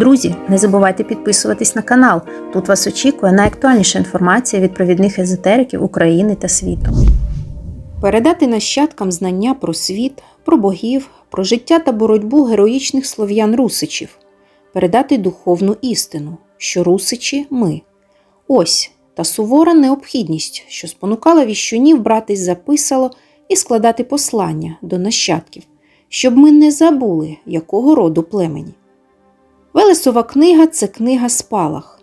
Друзі, не забувайте підписуватись на канал. Тут вас очікує найактуальніша інформація від провідних езотериків України та світу. Передати нащадкам знання про світ, про богів, про життя та боротьбу героїчних слов'ян русичів, передати духовну істину, що русичі ми. Ось та сувора необхідність, що спонукала віщунів братись записало і складати послання до нащадків, щоб ми не забули, якого роду племені. Велесова книга це книга спалах.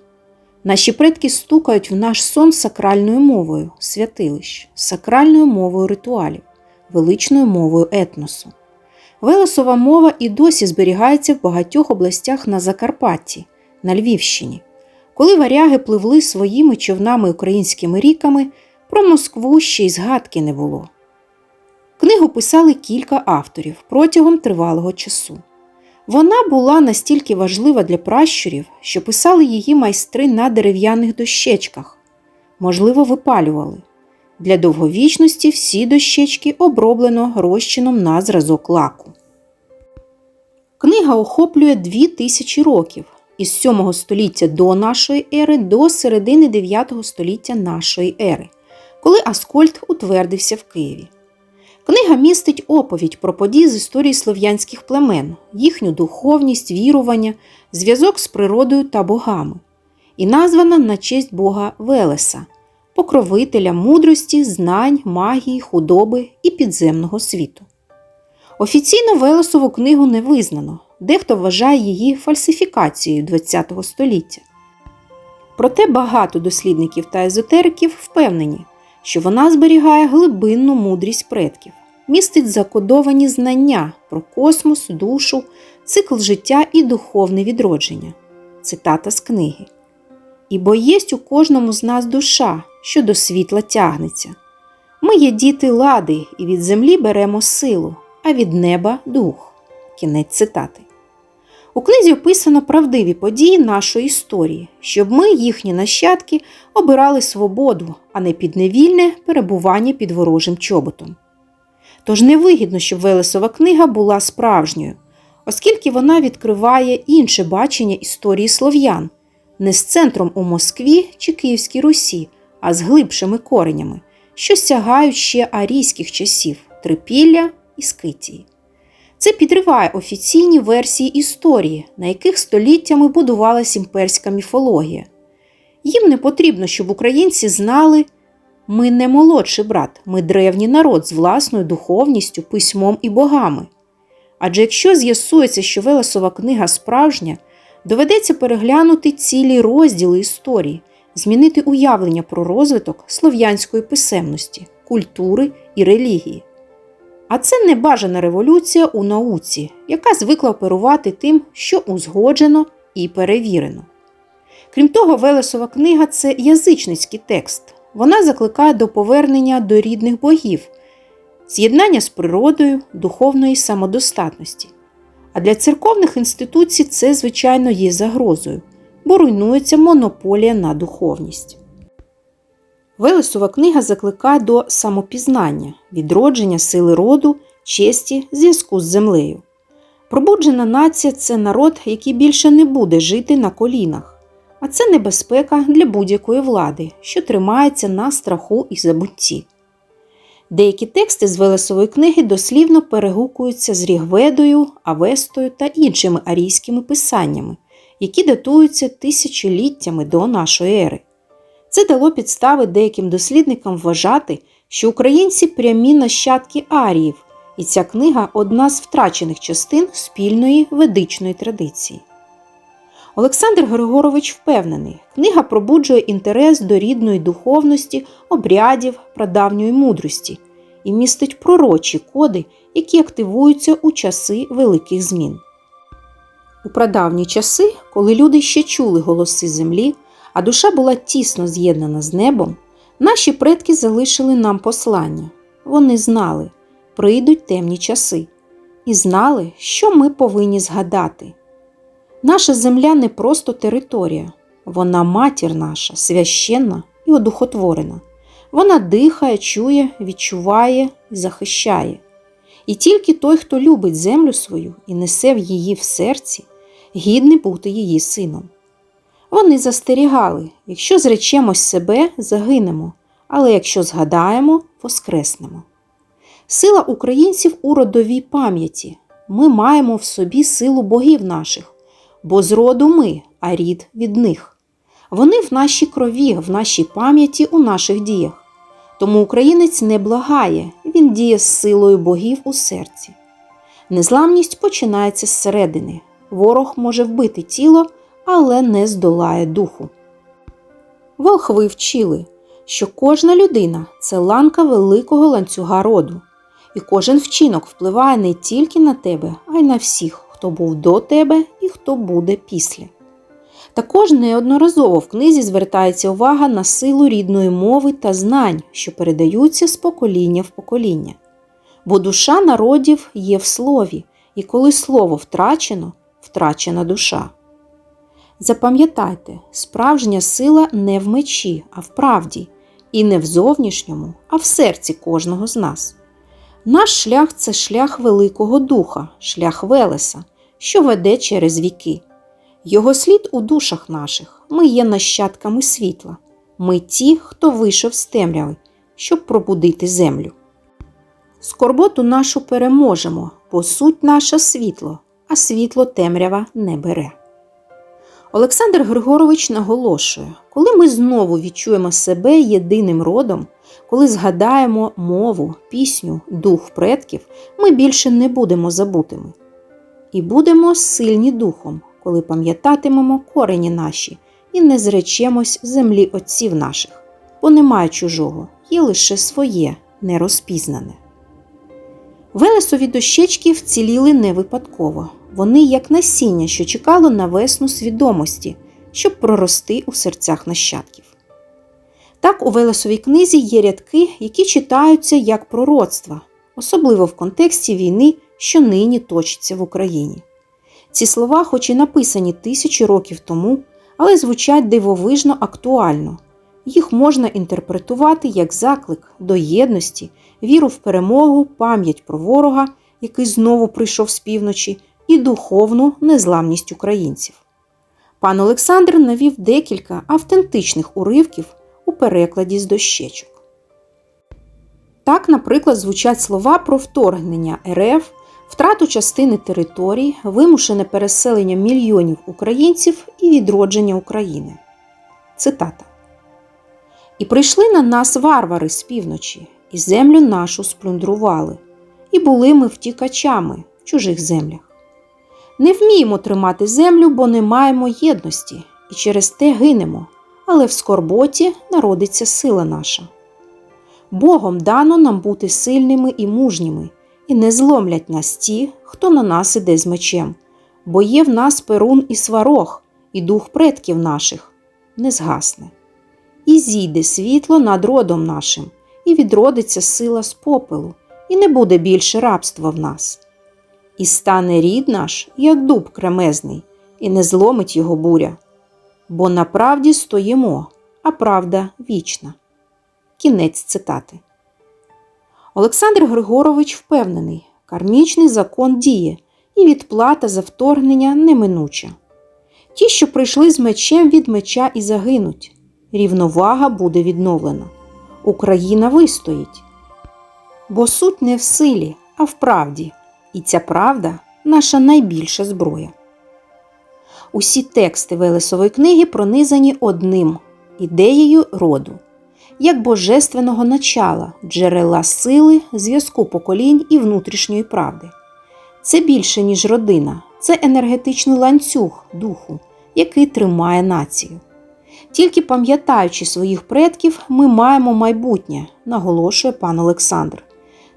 Наші предки стукають в наш сон сакральною мовою святилищ, сакральною мовою ритуалів, величною мовою етносу. Велесова мова і досі зберігається в багатьох областях на Закарпатті, на Львівщині. Коли варяги пливли своїми човнами українськими ріками, про Москву ще й згадки не було. Книгу писали кілька авторів протягом тривалого часу. Вона була настільки важлива для пращурів, що писали її майстри на дерев'яних дощечках, можливо, випалювали. Для довговічності всі дощечки оброблено розчином на зразок лаку. Книга охоплює дві тисячі років із 7 століття до нашої ери до середини 9 століття нашої ери, коли Аскольд утвердився в Києві. Книга містить оповідь про події з історії слов'янських племен, їхню духовність, вірування, зв'язок з природою та богами, і названа на честь Бога Велеса, покровителя мудрості, знань, магії, худоби і підземного світу. Офіційно Велесову книгу не визнано, дехто вважає її фальсифікацією ХХ століття. Проте багато дослідників та езотериків впевнені, що вона зберігає глибинну мудрість предків, містить закодовані знання про космос, душу, цикл життя і духовне відродження. Цитата з книги. Ібо єсть у кожному з нас душа, що до світла тягнеться. Ми є діти лади, і від землі беремо силу, а від неба дух. Кінець цитати. У книзі описано правдиві події нашої історії, щоб ми, їхні нащадки, обирали свободу, а не підневільне перебування під ворожим чоботом. Тож невигідно, щоб Велесова книга була справжньою, оскільки вона відкриває інше бачення історії слов'ян, не з центром у Москві чи Київській Русі, а з глибшими коренями, що сягають ще арійських часів трипілля і скитії. Це підриває офіційні версії історії, на яких століттями будувалась імперська міфологія. Їм не потрібно, щоб українці знали, ми не молодший брат, ми древній народ з власною духовністю, письмом і богами. Адже якщо з'ясується, що Велесова книга справжня, доведеться переглянути цілі розділи історії, змінити уявлення про розвиток слов'янської писемності, культури і релігії. А це небажана революція у науці, яка звикла оперувати тим, що узгоджено і перевірено. Крім того, Велесова книга це язичницький текст. Вона закликає до повернення до рідних богів, з'єднання з природою, духовної самодостатності. А для церковних інституцій це, звичайно, є загрозою, бо руйнується монополія на духовність. Велесова книга закликає до самопізнання, відродження сили роду, честі, зв'язку з землею. Пробуджена нація це народ, який більше не буде жити на колінах, а це небезпека для будь-якої влади, що тримається на страху і забутті. Деякі тексти з Велесової книги дослівно перегукуються з Рігведою, Авестою та іншими арійськими писаннями, які датуються тисячоліттями до нашої ери. Це дало підстави деяким дослідникам вважати, що українці прямі нащадки аріїв, і ця книга одна з втрачених частин спільної ведичної традиції. Олександр Григорович впевнений, книга пробуджує інтерес до рідної духовності, обрядів, прадавньої мудрості і містить пророчі коди, які активуються у часи великих змін. У прадавні часи, коли люди ще чули голоси землі, а душа була тісно з'єднана з небом, наші предки залишили нам послання. Вони знали, прийдуть темні часи, і знали, що ми повинні згадати. Наша земля не просто територія, вона матір наша, священна і одухотворена. Вона дихає, чує, відчуває і захищає. І тільки той, хто любить землю свою і несе в її в серці, гідний бути її сином. Вони застерігали якщо зречемось себе, загинемо, але якщо згадаємо, воскреснемо. Сила українців у родовій пам'яті. Ми маємо в собі силу богів наших, бо з роду ми, а рід від них. Вони в нашій крові, в нашій пам'яті, у наших діях. Тому українець не благає, він діє з силою богів у серці. Незламність починається зсередини. Ворог може вбити тіло, але не здолає духу. Волхви вчили, що кожна людина це ланка великого ланцюга роду, і кожен вчинок впливає не тільки на тебе, а й на всіх, хто був до тебе і хто буде після. Також неодноразово в книзі звертається увага на силу рідної мови та знань, що передаються з покоління в покоління. Бо душа народів є в слові, і коли слово втрачено, втрачена душа. Запам'ятайте, справжня сила не в мечі, а в правді, і не в зовнішньому, а в серці кожного з нас. Наш шлях це шлях Великого Духа, шлях Велеса, що веде через віки. Його слід у душах наших, ми є нащадками світла, ми ті, хто вийшов з темряви, щоб пробудити землю. Скорботу нашу переможемо, бо суть наша світло, а світло темрява не бере. Олександр Григорович наголошує, коли ми знову відчуємо себе єдиним родом, коли згадаємо мову, пісню, дух предків, ми більше не будемо забутими. І будемо сильні духом, коли пам'ятатимемо корені наші і не зречемось землі отців наших, бо немає чужого, є лише своє, нерозпізнане. Велесові дощечки вціліли не випадково. Вони як насіння, що чекало на весну свідомості, щоб прорости у серцях нащадків. Так у Велесовій книзі є рядки, які читаються як пророцтва, особливо в контексті війни, що нині точиться в Україні. Ці слова, хоч і написані тисячі років тому, але звучать дивовижно актуально. Їх можна інтерпретувати як заклик до єдності, віру в перемогу, пам'ять про ворога, який знову прийшов з півночі, і духовну незламність українців. Пан Олександр навів декілька автентичних уривків у перекладі з дощечок. Так, наприклад, звучать слова про вторгнення РФ, втрату частини територій, вимушене переселення мільйонів українців і відродження України. Цитата. І прийшли на нас варвари з півночі, і землю нашу сплюндрували, і були ми втікачами в чужих землях. Не вміємо тримати землю, бо не маємо єдності, і через те гинемо, але в скорботі народиться сила наша. Богом дано нам бути сильними і мужніми, і не зломлять нас ті, хто на нас іде з мечем, бо є в нас перун і сварог, і дух предків наших не згасне. І зійде світло над родом нашим, і відродиться сила з попелу, і не буде більше рабства в нас. І стане рід наш, як дуб кремезний, і не зломить його буря. Бо на правді стоїмо, а правда вічна. Кінець цитати. Олександр Григорович впевнений, кармічний закон діє, і відплата за вторгнення неминуча. Ті, що прийшли з мечем від меча і загинуть, рівновага буде відновлена. Україна вистоїть. Бо суть не в силі, а в правді, і ця правда наша найбільша зброя. Усі тексти Велесової книги пронизані одним ідеєю роду, як божественного начала, джерела сили, зв'язку поколінь і внутрішньої правди. Це більше, ніж родина, це енергетичний ланцюг духу, який тримає націю. Тільки пам'ятаючи своїх предків, ми маємо майбутнє, наголошує пан Олександр.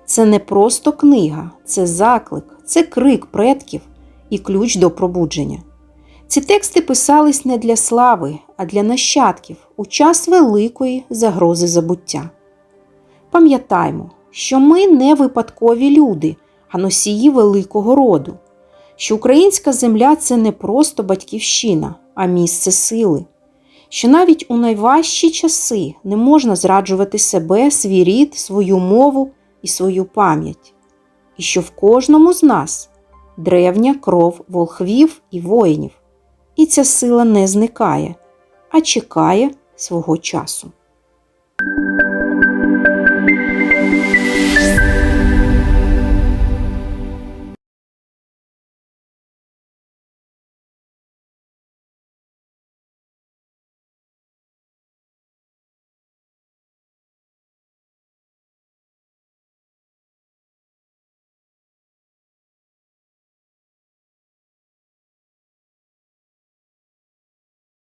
Це не просто книга, це заклик, це крик предків і ключ до пробудження. Ці тексти писались не для слави, а для нащадків у час великої загрози забуття. Пам'ятаймо, що ми не випадкові люди, а носії великого роду, що українська земля це не просто батьківщина, а місце сили, що навіть у найважчі часи не можна зраджувати себе, свій рід, свою мову і свою пам'ять, і що в кожному з нас древня кров волхвів і воїнів. І ця сила не зникає, а чекає свого часу.